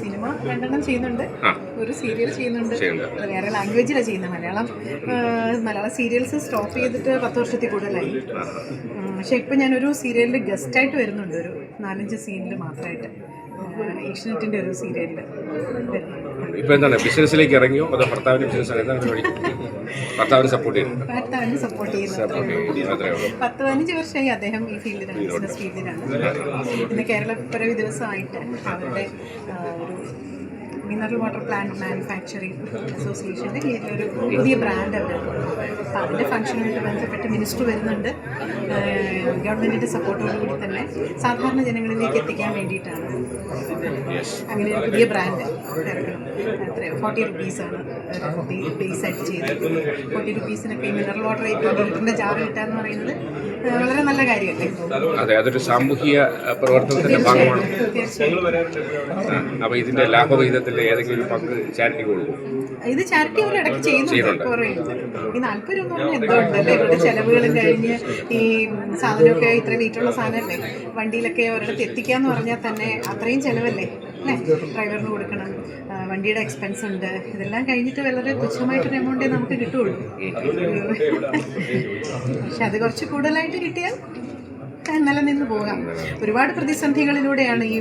Cinema രണ്ടെണ്ണം ചെയ്യുന്നുണ്ട്. ഒരു സീരിയൽ ചെയ്യുന്നുണ്ട്. വേറെ ലാംഗ്വേജിലാണ് ചെയ്യുന്നത് മലയാളം മലയാള സീരിയൽസ് സ്റ്റോപ്പ് ചെയ്തിട്ട് പത്ത് വർഷത്തിൽ കൂടുതലായി. പക്ഷേ ഇപ്പം ഞാനൊരു സീരിയലിൽ ഗസ്റ്റായിട്ട് വരുന്നുണ്ട്. ഒരു നാലഞ്ച് സീനിൽ മാത്രമായിട്ട് ഏഷ്യനെറ്റിന്റെ ഒരു സീരിയലിൽ ഇപ്പൊ എന്താണ്? ബിസിനസ്സിലേക്ക് ഇറങ്ങിയോ? അതോ ഭർത്താവിന്റെ ബിസിനസ് ഭർത്താവിനെ സപ്പോർട്ട് ചെയ്യുന്നു ഭർത്താവിനെ സപ്പോർട്ട് ചെയ്യുന്നു പത്ത് പതിനഞ്ച് വർഷമായി അദ്ദേഹം ഈ ഫീൽഡിലാണ് ബിസിനസ് ഫീൽഡിലാണ് ഇന്ന് കേരളപ്പിറവി ദിവസമായിട്ട് അവരുടെ ആ, ഒരു മിനറൽ വാട്ടർ പ്ലാന്റ് മാനുഫാക്ചറിങ് അസോസിയേഷന്റെ കീഴിലൊരു പുതിയ ബ്രാൻഡ് അവിടെ അപ്പോൾ അതിന്റെ ഫംഗ്ഷനുമായിട്ട് ബന്ധപ്പെട്ട് മിനിസ്റ്റർ വരുന്നുണ്ട്. ഗവൺമെന്റിന്റെ സപ്പോർട്ടോടുകൂടി തന്നെ സാധാരണ ജനങ്ങളിലേക്ക് എത്തിക്കാൻ വേണ്ടിയിട്ടാണ്. അങ്ങനെ ഒരു പുതിയ ബ്രാൻഡ് ഇറക്കണം എത്രയോ ഫോർട്ടി റുപ്പീസാണ് ബേസ് ആയിട്ട് ചെയ്തത് ഫോർട്ടി റുപ്പീസിനൊക്കെ ഈ മിനറൽ വാട്ടർ ഏറ്റവും ലിറ്ററിന്റെ ജാറ് കിട്ടുക എന്ന് പറയുന്നത് വളരെ നല്ല കാര്യമല്ലേ? അതെ അതൊരു സാമൂഹിക പ്രവർത്തനത്തിന്റെ ഭാഗമാണ്. അപ്പോൾ അപ്പൊ ഇതിന്റെ ലാഭവിഹിതത്തിന്റെ ഏതെങ്കിലും ഒരു പങ്ക് ചാരിറ്റി കൊടുക്കും. ഇത് ചാരിറ്റി അവർ ഇടയ്ക്ക് ചെയ്യുന്നുണ്ട് കുറേ. ഈ രൂപ എന്തോ ഉണ്ട് അല്ലേ? ഇവരുടെ ചെലവുകളും കഴിഞ്ഞ് ഈ സാധനമൊക്കെ ഇത്ര വീട്ടിലുള്ള സാധനമല്ലേ? വണ്ടിയിലൊക്കെ ഒരിടത്ത് എത്തിക്കാന്ന് പറഞ്ഞാൽ തന്നെ അത്രയും ചെലവല്ലേ? അല്ലേ? ഡ്രൈവറിന് കൊടുക്കണം. വണ്ടിയുടെ എക്സ്പെൻസ് ഉണ്ട്. ഇതെല്ലാം കഴിഞ്ഞിട്ട് വളരെ തുച്ഛമായിട്ടൊരു എമൗണ്ടേ നമുക്ക് കിട്ടുള്ളൂ പക്ഷെ അത് കുറച്ച് കൂടുതലായിട്ട് കിട്ടിയാൽ ആ, നിലനിന്ന് പോകാം. ഒരുപാട് പ്രതിസന്ധികളിലൂടെയാണ് ഈ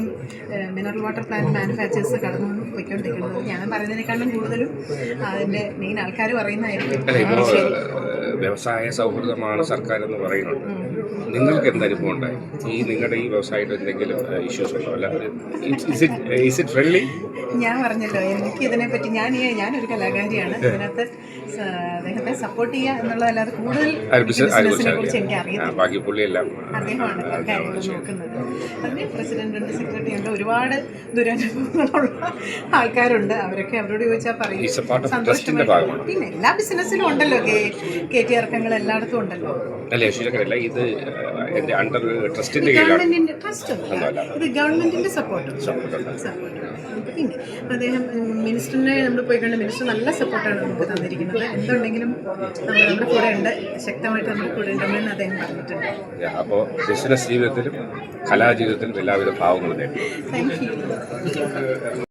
മിനറൽ വാട്ടർ പ്ലാന്റ് മാനുഫാക്ചേഴ്സ് കടന്നു പോയിക്കൊണ്ടിരിക്കുന്നത്. ഞാൻ പറയുന്നതിനേക്കാളും കൂടുതലും അതിന്റെ മെയിൻ ആൾക്കാർ പറയുന്നതായിരിക്കും. വ്യവസായ സൗഹൃദമാണ് സർക്കാർ എന്ന് പറയുന്നുണ്ട്. നിങ്ങൾക്ക് എന്ത് അനുഭവം ഉണ്ടായി? ഈ നിങ്ങളുടെ ഈ വ്യവസായത്തിൽ എന്തെങ്കിലും ഇഷ്യൂസ് ഉണ്ടോ? അല്ല ഇറ്റ് ഫ്രണ്ട്ലി ഞാൻ പറഞ്ഞല്ലോ എനിക്ക് ഇതിനെപ്പറ്റി ഞാൻ ഈ- ഞാനൊരു കലാകാരിയാണ്. ഇതിനകത്ത് സ- അദ്ദേഹത്തെ സപ്പോർട്ട് ചെയ്യുക എന്നുള്ളതല്ലാതെ കൂടുതൽ ബിസിനസിനെ കുറിച്ച് എനിക്ക് അറിയില്ല. അദ്ദേഹമാണ് കാര്യങ്ങൾ നോക്കുന്നത്. അതിന് പ്രസിഡന്റ് ഉണ്ട് സെക്രട്ടറി ഉണ്ട് ഒരുപാട് ദുരനുഭവങ്ങളുള്ള ആൾക്കാരുണ്ട്. അവരൊക്കെ അവരോട് ചോദിച്ചാൽ പറയും. സന്തോഷമായിട്ട്. പിന്നെ എല്ലാ ബിസിനസ്സിലും ഉണ്ടല്ലോ കെ കെ ടി ഇറക്കങ്ങൾ എല്ലായിടത്തും ഉണ്ടല്ലോ. അല്ലേ ഇത് അണ്ടർ ട്രസ്റ്റിന്റെ ഗവൺമെന്റിന്റെ ട്രസ്റ്റ് ഇത് ഗവൺമെന്റിന്റെ സപ്പോർട്ട് പിന്നെ അദ്ദേഹം മിനിസ്റ്ററിനെ നമ്മൾ പോയി കണ്ട മിനിസ്റ്റർ നല്ല സപ്പോർട്ടാണ് നമുക്ക് തന്നിരിക്കുന്നത്. എന്തുണ്ടെങ്കിലും നമ്മൾ നമ്മുടെ കൂടെ ഉണ്ട്. ശക്തമായിട്ട് നമ്മുടെ കൂടെ ഉണ്ടെന്ന് അദ്ദേഹം പറഞ്ഞിട്ടുണ്ട്. അപ്പോൾ ബിസിനസ് ജീവിതത്തിലും കലാജീവിതത്തിലും എല്ലാവിധ ഭാവങ്ങളും താങ്ക് യു